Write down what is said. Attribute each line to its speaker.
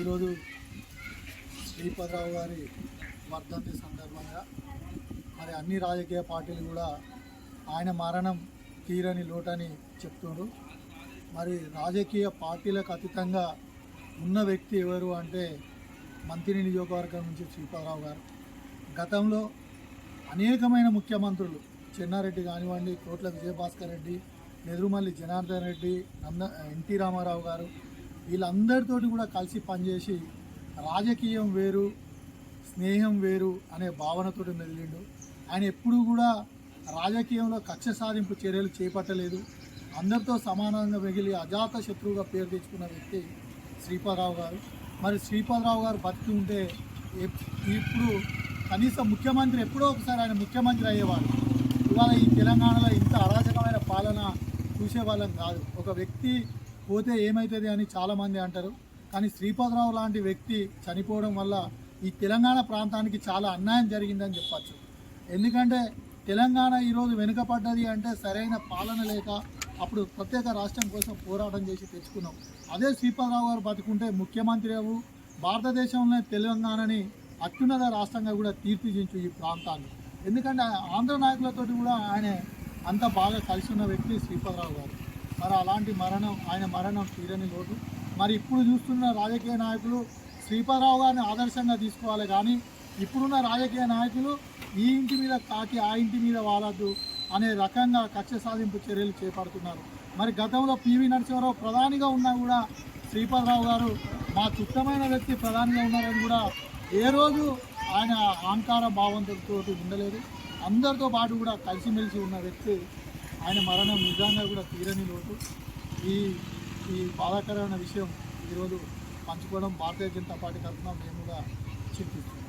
Speaker 1: ఈరోజు శ్రీపతిరావు గారి వర్ధంతి సందర్భంగా మరి అన్ని రాజకీయ పార్టీలు కూడా ఆయన మరణం తీరని లోటని చెప్తున్నారు మరి రాజకీయ పార్టీలకు అతీతంగా ఉన్న వ్యక్తి ఎవరు అంటే మంత్రి నియోజకవర్గం నుంచి శ్రీపాదరావు గారు. గతంలో అనేకమైన ముఖ్యమంత్రులు చెన్నారెడ్డి కానివ్వండి కోట్ల విజయభాస్కర్ రెడ్డి నెదురుమల్లి జనార్దన్ రెడ్డి నంద ఎన్టీ రామారావు గారు వీళ్ళందరితోటి కూడా కలిసి పనిచేసి రాజకీయం వేరు స్నేహం వేరు అనే భావనతోటి మెదిలిండు. ఆయన ఎప్పుడూ కూడా రాజకీయంలో కక్ష సాధింపు చర్యలు చేపట్టలేదు. అందరితో సమానంగా మిగిలి అజాత శత్రువుగా పేరు తెచ్చుకున్న వ్యక్తి శ్రీపాదరావు గారు. మరి శ్రీపాదరావు గారు బతికి ఉంటే ఇప్పుడు కనీసం ముఖ్యమంత్రి ఎప్పుడో ఒకసారి ఆయన ముఖ్యమంత్రి అయ్యేవాడు. ఇవాళ ఈ తెలంగాణలో ఇంత అరాచకమైన పాలన చూసేవాళ్ళం కాదు. ఒక వ్యక్తి పోతే ఏమవుతుంది అని చాలామంది అంటారు. కానీ శ్రీపాదరావు లాంటి వ్యక్తి చనిపోవడం వల్ల ఈ తెలంగాణ ప్రాంతానికి చాలా అన్యాయం జరిగిందని చెప్పచ్చు. ఎందుకంటే తెలంగాణ ఈరోజు వెనుకపడ్డది అంటే సరైన పాలన లేక అప్పుడు ప్రత్యేక రాష్ట్రం కోసం పోరాటం చేసి తెచ్చుకున్నాం. అదే శ్రీపాదరావు గారు బతుకుంటే ముఖ్యమంత్రి అవు భారతదేశంలోనే తెలంగాణని అత్యున్నత రాష్ట్రంగా కూడా తీర్చిదించు ఈ ప్రాంతాన్ని. ఎందుకంటే ఆంధ్ర నాయకులతోటి కూడా ఆయన అంత బాగా కలిసి ఉన్న వ్యక్తి శ్రీపాదరావు గారు. మరి అలాంటి మరణం ఆయన మరణం తీరని లోటు. మరి ఇప్పుడు చూస్తున్న రాజకీయ నాయకులు శ్రీపాదరావు గారిని ఆదర్శంగా తీసుకోవాలి కానీ ఇప్పుడున్న రాజకీయ నాయకులు ఈ ఇంటి మీద కాకి ఆ ఇంటి మీద వాలద్దు అనే రకంగా కక్ష సాధింపు చర్యలు చేపడుతున్నారు. మరి గతంలో పివి నరసింహరావు ప్రధానిగా ఉన్నా కూడా శ్రీపాదరావు గారు మా చుట్టమైన వ్యక్తి ప్రధానిగా ఉన్నారని కూడా ఏ రోజు ఆయన అహంకార భావంతో ఉండలేదు. అందరితో పాటు కూడా కలిసిమెలిసి ఉన్న వ్యక్తి ఆయన మరణం నిజంగా కూడా తీరని లోటు. ఈ ఈ బాధాకరమైన విషయం ఈరోజు పంచుకోవడం భారతీయ జనతా పార్టీ తరఫున మేము కూడా చింతిస్తున్నాం